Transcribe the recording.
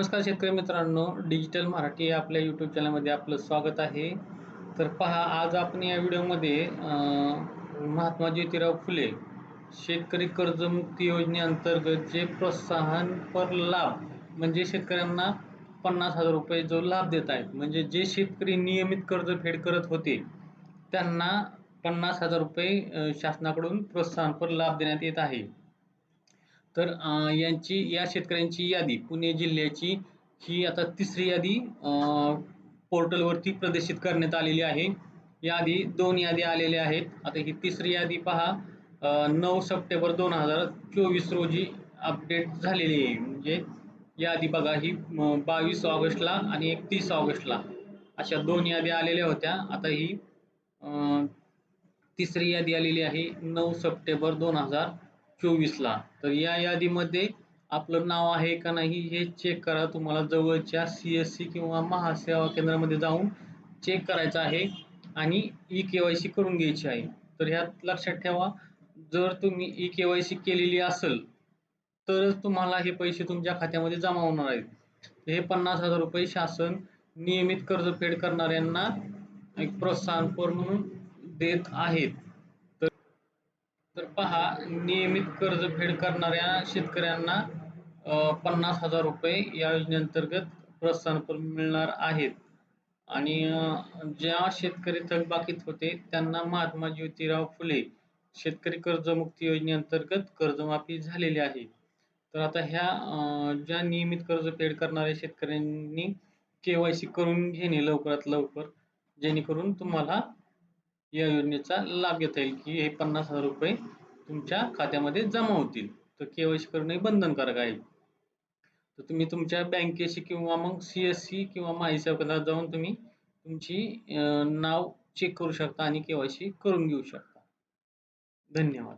नमस्कार शेतकरी मित्रांनो डिजिटल मराठी आपल्या यूट्यूब चॅनलमध्ये आपलं स्वागत आहे. तर पहा आज आपण या व्हिडिओमध्ये महात्मा ज्योतिराव फुले शेतकरी कर्जमुक्ती योजनेअंतर्गत जे प्रोत्साहनपर लाभ म्हणजे शेतकऱ्यांना पन्नास हजार रुपये जो लाभ देत आहेत म्हणजे जे शेतकरी नियमित कर्जफेड करत होते त्यांना पन्नास हजार रुपये शासनाकडून प्रोत्साहनपर लाभ देण्यात येत आहे. तर यांची या शेतकऱ्यांची यादी पुणे जिल्ह्याची ही आता तिसरी यादी अं, पोर्टलवरती प्रदर्शित करण्यात आलेली आहे. यादी दोन यादी आलेल्या आहेत. आता ही तिसरी यादी पहा. नऊ सप्टेंबर दोन हजार चोवीस रोजी अपडेट झालेली आहे. म्हणजे यादी बघा ही बावीस ऑगस्टला आणि एकतीस ऑगस्टला अशा दोन यादी आलेल्या होत्या. आता ही अं, तिसरी यादी आलेली आहे नऊ सप्टेंबर दोन हजार चोवीसला तर या यादीमध्ये आपलं नाव आहे का नाही हे चेक करा. तुम्हाला जवळच्या सी एस सी किंवा महासेवा केंद्रामध्ये जाऊन चेक करायचं आहे आणि ई के वाय सी करून घ्यायची आहे. तर ह्यात लक्षात ठेवा जर तुम्ही ई के वाय सी केलेली असेल तरच तुम्हाला हे पैसे तुमच्या खात्यामध्ये जमा होणार आहेत. हे पन्नास हजार रुपये शासन नियमित कर्जफेड करणाऱ्यांना एक प्रोत्साहनपर म्हणून देत आहेत. तर पहा नियमित कर्जफेड करणाऱ्या शेतकऱ्यांना पन्नास हजार रुपये या योजनेअंतर्गत प्रोत्साहनपर मिळणार आहेत. आणि ज्या शेतकरी थकबाकीत होते त्यांना महात्मा ज्योतिराव फुले शेतकरी कर्जमुक्ती योजनेअंतर्गत कर्जमाफी झालेली आहे. तर आता ह्या ज्या नियमित कर्जफेड करणाऱ्या शेतकऱ्यांनी केवायसी करून घेणे लवकरात लवकर जेणेकरून तुम्हाला या योजनेचा लाभ घेता येईल की हे पन्नास हजार रुपये तुमच्या खात्यामध्ये जमा होतील. तर केवायसी करणे बंधनकारक आहे. तर तुम्ही तुमच्या बँकेशी किंवा मग सी एस सी किंवा माहिती केंद्रात जाऊन तुम्ही तुमची नाव चेक करू शकता आणि केवायसी करून घेऊ शकता. धन्यवाद.